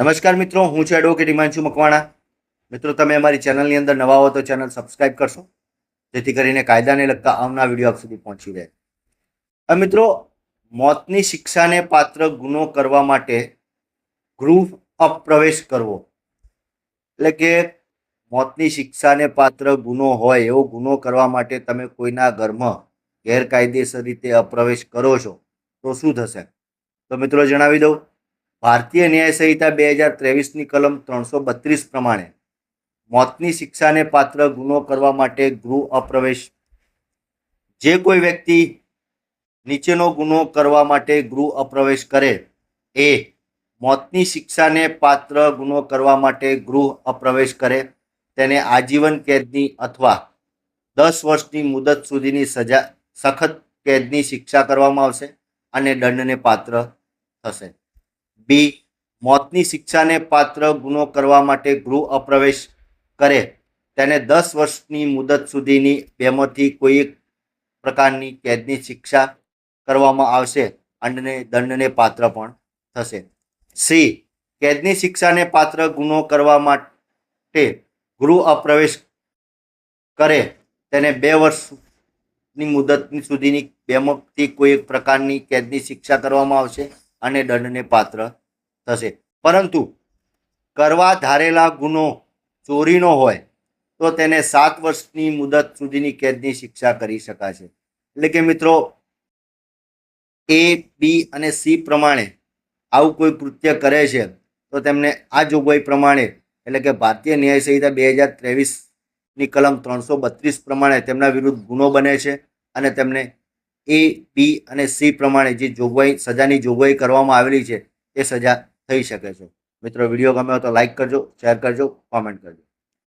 નમસ્કાર મિત્રો, હું છું એડવોકેટ હિમાંશુ મકવાણા. મિત્રો, તમે અમારી ચેનલની અંદર નવા હો તો ચેનલ સબસ્ક્રાઈબ કરશો, જેથી કરીને કાયદાને લગતા આવનાર વીડિયો આપ સુધી પહોંચી રહે. હવે મિત્રો, મોતની શિક્ષાને પાત્ર ગુનો કરવા માટે ગૃહ અપ્રવેશ કરવો. એટલે કે મોતની શિક્ષાને પાત્ર ગુનો હોય એવો ગુનો કરવા માટે તમે કોઈના ઘરમાં ગેરકાયદેસર રીતે અપ્રવેશ કરો છો, તો શું થશે? તો મિત્રો, જણાવી દઉં. ભારતીય ન્યાય સંહિતા બે હજાર ત્રેવીસની કલમ ત્રણસો બત્રીસ પ્રમાણે મોતની શિક્ષાને પાત્ર ગુનો કરવા માટે ગૃહ અપ્રવેશ. જે કોઈ વ્યક્તિ નીચેનો ગુનો કરવા માટે ગૃહ અપ્રવેશ કરે, એ મોતની શિક્ષાને પાત્ર ગુનો કરવા માટે ગૃહ અપ્રવેશ કરે, તેને આજીવન કેદની અથવા દસ વર્ષની મુદત સુધીની સજા, સખત કેદની શિક્ષા કરવામાં આવશે અને દંડને પાત્ર થશે. બી, મોતની શિક્ષાને પાત્ર ગુનો કરવા માટે ગૃહ અપ્રવેશ કરે. તેને દસ વર્ષની મુદત સુધીની બેમાંથી કોઈ પ્રકારની કેદની શિક્ષા કરવામાં આવશે. અને દંડને પાત્ર પણ થશે. સી, કેદની શિક્ષાને પાત્ર ગુનો કરવા માટે ગૃહ અપ્રવેશ કરે. તેને બે વર્ષની મુદત સુધીની બેમાંથી કોઈ પ્રકારની કેદની શિક્ષા કરવામાં આવશે. અને દંડને પાત્ર થશે. પરંતુ કરવા ધારેલા ગુનો ચોરીનો હોય, તો તેને સાત વર્ષની મુદત સુધીની કેદની શિક્ષા કરી શકાશે. એટલે કે મિત્રો, એ, બી અને સી પ્રમાણે આવું કોઈ કૃત્ય કરે છે, તો તેમને આ જોગવાઈ પ્રમાણે, એટલે કે ભારતીય ન્યાય સંહિતા બે હજાર ત્રેવીસની કલમ ત્રણસો બત્રીસ પ્રમાણે તેમના વિરુદ્ધ ગુનો બને છે અને તેમને એ, બી અને સી પ્રમાણે જે જોગવાઈ, સજાની જોગવાઈ કરવામાં આવેલી છે, એ સજા થઈ શકે છે. મિત્રો, વીડિયો ગમ્યો તો લાઈક કરજો શેર કરજો કોમેન્ટ કરજો.